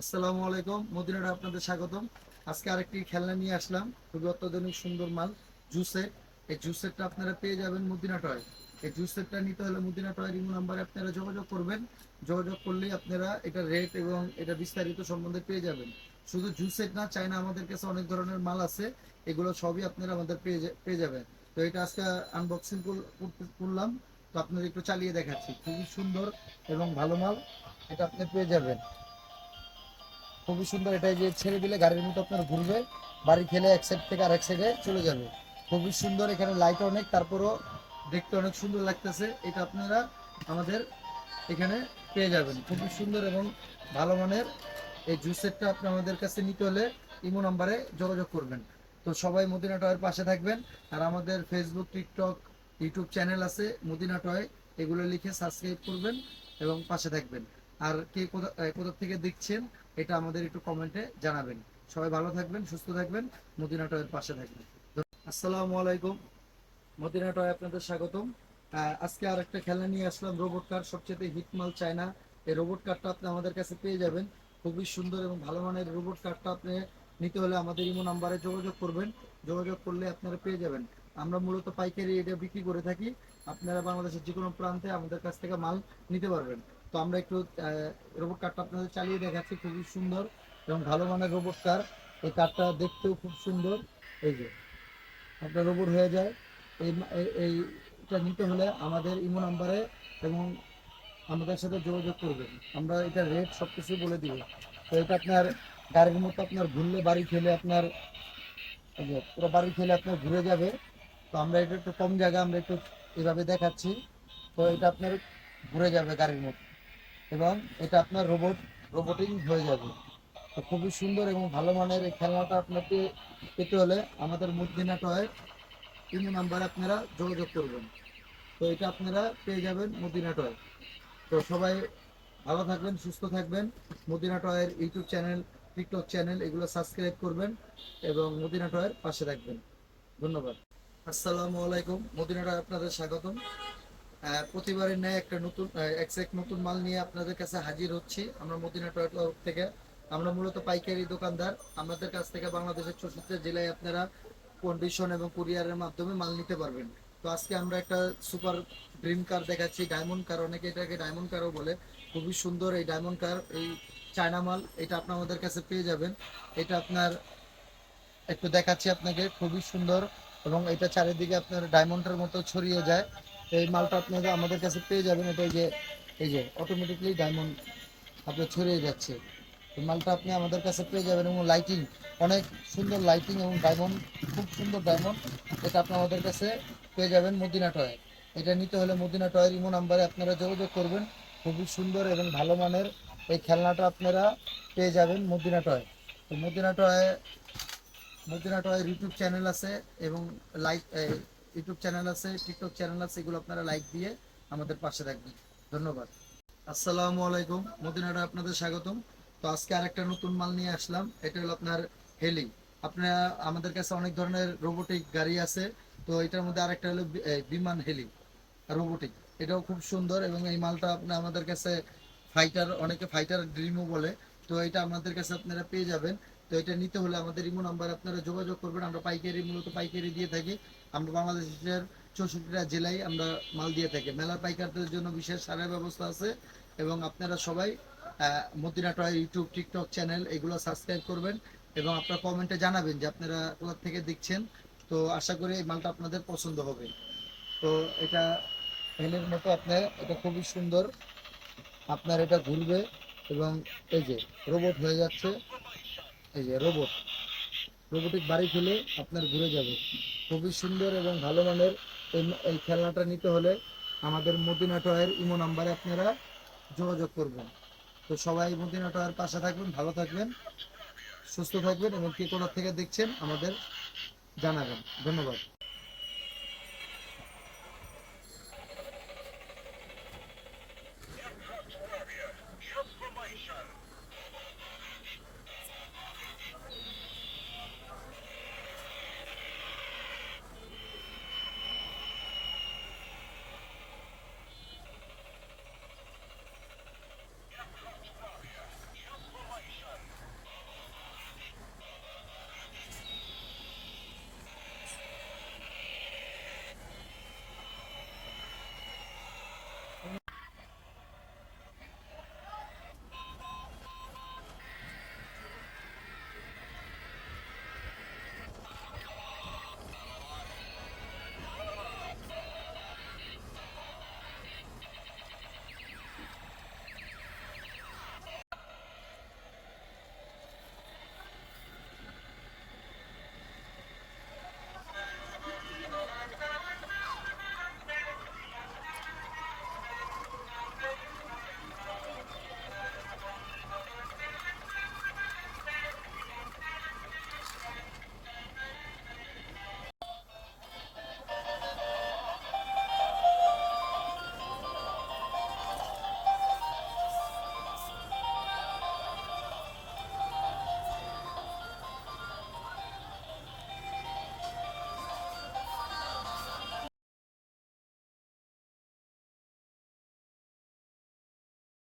আসসালামু আলাইকুম মদিনাটা আপনাদের স্বাগতম। আজকে আরেকটি খেলনা নিয়ে আসলাম। খুবই অত্যাধুনিক, সুন্দর মাল, জুসের। এই জুসেরটা আপনারা পেয়ে যাবেন মদিনা টয়। এই জুসেরটা নিতে হলে মদিনা টয়ের ইমো নাম্বারে আপনারা যোগাযোগ করবেন। যোগাযোগ করলেই আপনারা এটা রেট এবং এটা বিস্তারিত সম্বন্ধে পেয়ে যাবেন। শুধু জুসের না চাইনা আমাদের কাছে অনেক ধরনের মাল আছে। এগুলো সবই আপনারা আমাদের পেয়ে পেয়ে যাবেন। তো এটা আজকে আনবক্সিং করলাম। তো আপনাদের একটু চালিয়ে দেখাচ্ছি। খুবই সুন্দর এবং ভালো মাল। এটা আপনি পেয়ে যাবেন। খুবই সুন্দর। এটা যে ছেড়ে দিলে গাড়ির মতো আপনার ঘুরবে। বাড়ি খেলে এক সাইড থেকে আরেক সাইডে চলে যাবে। খুবই সুন্দর এখানে লাইট অনেক তারপরও দেখতে অনেক সুন্দর লাগতেছে। এটা আপনারা আমাদের এখানে পেয়ে যাবেন। খুবই সুন্দর এবং ভালো মানের এই জুসেরটা আপনি আমাদের কাছে নিতে হলে ইমো নাম্বারে যোগাযোগ করবেন। তো সবাই মদিনা টয়ের পাশে থাকবেন। আর আমাদের ফেসবুক টিকটক ইউটিউব চ্যানেল আছে মদিনা টয়। এগুলো লিখে সাবস্ক্রাইব করবেন এবং পাশে থাকবেন। আর কে কোথা আহ, কোথা থেকে দেখছেন এটা আমাদের একটু কমেন্টে জানাবেন। সবাই ভালো থাকবেন, সুস্থ থাকবেন, মদিনা টয়ের পাশে থাকবেন। আসসালামু আলাইকুম। মদিনা টয় আপনাদের স্বাগতম। আজকে আর একটা খেলা নিয়ে আসলাম রোবট কার সবচেয়ে হিটমাল চায়না। এই রোবট কারটা আপনি আমাদের কাছে পেয়ে যাবেন। খুবই সুন্দর এবং ভালো মানের রোবট কারটা আপনি নিতে হলে আমাদের ইমো নাম্বারে যোগাযোগ করবেন। যোগাযোগ করলে আপনারা পেয়ে যাবেন। আমরা মূলত পাইকারি এটা বিক্রি করে থাকি। আপনারা বাংলাদেশের যে কোনো প্রান্তে আমাদের কাছ থেকে মাল নিতে পারবেন। তো আমরা একটু রোবট কারটা আপনাদের চালিয়ে দেখাচ্ছি, খুবই সুন্দর এবং ভালো মানের রোবট কার এই কারটা দেখতেও খুব সুন্দর। এই যে, আপনার রোবট হয়ে যায়। এই এই- এইটা নিতে হলে আমাদের ইমো নাম্বারে এবং আমাদের সাথে যোগাযোগ করবেন। আমরা এটা রেট সব কিছু বলে দিব। তো এটা আপনার, গাড়ির মতো আপনার ঘুরলে বাড়ি খেলে আপনার পুরো বাড়ি খেলে আপনার ঘুরে যাবে। তো আমরা এটা একটু কম জায়গা আমরা একটু এভাবে দেখাচ্ছি। তো এটা আপনার ঘুরে যাবে গাড়ির মতো। এবং এটা আপনার রোবট রোবটিং হয়ে যাবে। তো খুবই সুন্দর এবং ভালো মানের এই খেলনাটা আপনাকে পেতে হলে আমাদের মুদিনা টয় তিন নাম্বারে আপনারা যোগাযোগ করবেন। তো এটা আপনারা পেয়ে যাবেন মদিনা টয়। তো সবাই ভালো থাকবেন, সুস্থ থাকবেন। মদিনা টয়ের ইউটিউব চ্যানেল, টিকটক চ্যানেল, এগুলো সাবস্ক্রাইব করবেন এবং মদিনা টয়ের পাশে থাকবেন। ধন্যবাদ। আসসালামু আলাইকুম। মদিনা টয় আপনাদের স্বাগতম। প্রতিবারের ন্যায় একটা নতুন এক্সাক্ট নতুন মাল নিয়ে আপনাদের কাছে হাজির হচ্ছি। আমরা মদিনা টয় তরফ থেকে। আমরা মূলত পাইকারি দোকানদার। আমাদের কাছ থেকে বাংলাদেশের চৌষট্টি জেলায় আপনারা কন্ডিশন এবং কুরিয়ারের মাধ্যমে মাল নিতে পারবেন। তো আজকে আমরা একটা সুপার ড্রিম কার দেখাচ্ছি ডায়মন্ড কার অনেকে এটাকে ডায়মন্ড কারও বলে। খুবই সুন্দর এই ডায়মন্ড কার এই চায়না মাল। এটা আপনার আমাদের কাছে পেয়ে যাবেন। এটা আপনার একটু দেখাচ্ছি আপনাকে। খুবই সুন্দর এবং এটা চারিদিকে আপনার ডায়মন্ডের মতো ছড়িয়ে যায়। এই মালটা আপনারা আমাদের কাছে পেয়ে যাবেন। এটা এই যে এই যে অটোমেটিকলি ডায়মন্ড আপনার ছড়িয়ে যাচ্ছে। এই মালটা আপনি আমাদের কাছে পেয়ে যাবেন এবং লাইটিং অনেক সুন্দর লাইটিং এবং ডায়মন্ড খুব সুন্দর ডায়মন্ড এটা আপনি আমাদের কাছে পেয়ে যাবেন মদিনা টয় এটা নিতে হলে মদিনা টয়ের ইমো নাম্বারে আপনারা যোগাযোগ করবেন। খুবই সুন্দর এবং ভালো মানের এই খেলনাটা আপনারা পেয়ে যাবেন মদিনা টয় তো মদিনা টয় মদিনা টয়ের ইউটিউব চ্যানেল আছে এবং লাইক ইউটিউব চ্যানেল আছে, টিকটক চ্যানেল আছে, এগুলো আপনারা লাইক দিয়ে আমাদের পাশে থাকবেন। ধন্যবাদ। আসসালামু আলাইকুম, মদিনাটা আপনাদের স্বাগতম। তো আজকে আরেকটা নতুন মাল নিয়ে আসলাম, এটা হলো আপনার হেলি। আপনারা, আমাদের কাছে অনেক ধরনের রোবোটিক গাড়ি আছে, তো এটার মধ্যে আরেকটা হলো বিমান হেলি রোবোটিক এটাও খুব সুন্দর এবং এই মালটা আপনার আমাদের কাছে ফাইটার অনেকে ফাইটার ড্রিমও বলে, তো এটা আমাদের কাছে আপনারা পেয়ে যাবেন। তো এটা নিতে হলে আমাদের ইমো নাম্বার আপনারা যোগাযোগ করবেন। আমরা পাইকারি, মূলত পাইকারি দিয়ে থাকি। আমরা বাংলাদেশের চৌষট্টিটা জেলায় আমরা মাল দিয়ে থাকি। মেলার পাইকারদের জন্য বিশেষ সারের ব্যবস্থা আছে এবং আপনারা সবাই Madina toy YouTube, TikTok channel এগুলো সাবস্ক্রাইব করবেন এবং আপনারা কমেন্টে জানাবেন যে আপনারা কোথা থেকে দেখছেন। তো আশা করি এই মালটা আপনাদের পছন্দ হবে। তো এটা হেলের মতো আপনার, এটা খুবই সুন্দর। আপনার এটা ঘুরবে এবং এই যে রোবট হয়ে যাচ্ছে। এই যে রোবট রোবটিক বাড়ি খেলে আপনার ঘুরে যাবে। খুবই সুন্দর এবং ভালো মানের এই খেলনাটা নিতে হলে আমাদের মদিনা টয়ের ইমো নাম্বারে আপনারা যোগাযোগ করবেন। তো সবাই মদিনা টয়ের পাশে থাকবেন, ভালো থাকবেন, সুস্থ থাকবেন এবং কে কোথা থেকে দেখছেন আমাদের জানাবেন। ধন্যবাদ।